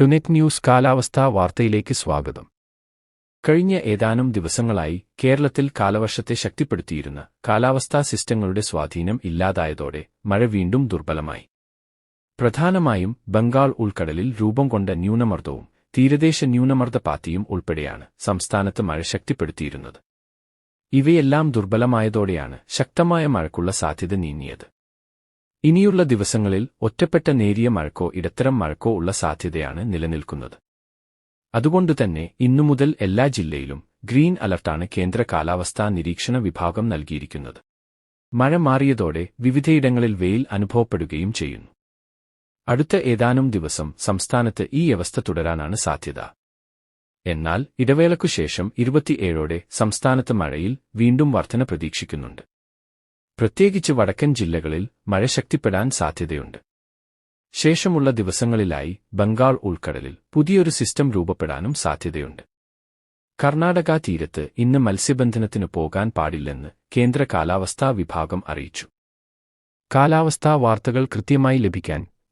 ടുനെറ്റ് news കാലാവസ്ഥാ വാർത്തയിലേക്ക് സ്വാഗതം. കഴിഞ്ഞ ഏതാനും ദിവസങ്ങളായി കേരളത്തിൽ കാലവർഷത്തെ ശക്തിപ്പെടുത്തിയിരുന്ന കാലാവസ്ഥാ സിസ്റ്റങ്ങളുടെ സ്വാധീനം ഇല്ലാതായതോടെ മഴ വീണ്ടും ദുർബലമായി. പ്രധാനമായും ബംഗാൾ ഉൾക്കടലിൽ രൂപം കൊണ്ട ന്യൂനമർദ്ദവും തീരദേശ ന്യൂനമർദ്ദപാത്തിയും ഉൾപ്പെടെയാണ് സംസ്ഥാനത്ത് മഴ ശക്തിപ്പെടുത്തിയിരുന്നത്. ഇവയെല്ലാം ദുർബലമായതോടെയാണ് ശക്തമായ മഴയ്ക്കുള്ള സാധ്യത നീങ്ങിയത്. ഇനിയുള്ള ദിവസങ്ങളിൽ ഒറ്റപ്പെട്ട നേരിയ മഴക്കോ ഇടത്തരം മഴക്കോ ഉള്ള സാധ്യതയാണ് നിലനിൽക്കുന്നത്. അതുകൊണ്ടുതന്നെ ഇന്നു മുതൽ എല്ലാ ജില്ലയിലും ഗ്രീൻ അലർട്ടാണ് കേന്ദ്ര കാലാവസ്ഥാ നിരീക്ഷണ വിഭാഗം നൽകിയിരിക്കുന്നത്. മഴ മാറിയതോടെ വിവിധയിടങ്ങളിൽ വെയിൽ അനുഭവപ്പെടുകയും ചെയ്യുന്നു. അടുത്ത ഏതാനും ദിവസം സംസ്ഥാനത്ത് ഈ അവസ്ഥ തുടരാനാണ് സാധ്യത. എന്നാൽ ഇടവേളക്കുശേഷം ഇരുപത്തിയേഴോടെ സംസ്ഥാനത്ത് മഴയിൽ വീണ്ടും വർധന പ്രതീക്ഷിക്കുന്നുണ്ട്. പ്രത്യേകിച്ച് വടക്കൻ ജില്ലകളിൽ മഴ ശക്തിപ്പെടാൻ സാധ്യതയുണ്ട്. ശേഷമുള്ള ദിവസങ്ങളിലായി ബംഗാൾ ഉൾക്കടലിൽ പുതിയൊരു സിസ്റ്റം രൂപപ്പെടാനും സാധ്യതയുണ്ട്. കർണാടക തീരത്ത് ഇന്ന് മത്സ്യബന്ധനത്തിന് പോകാൻ പാടില്ലെന്ന് കേന്ദ്ര കാലാവസ്ഥാ വിഭാഗം അറിയിച്ചു. കാലാവസ്ഥാ വാർത്തകൾ കൃത്യമായി ലഭിക്കാൻ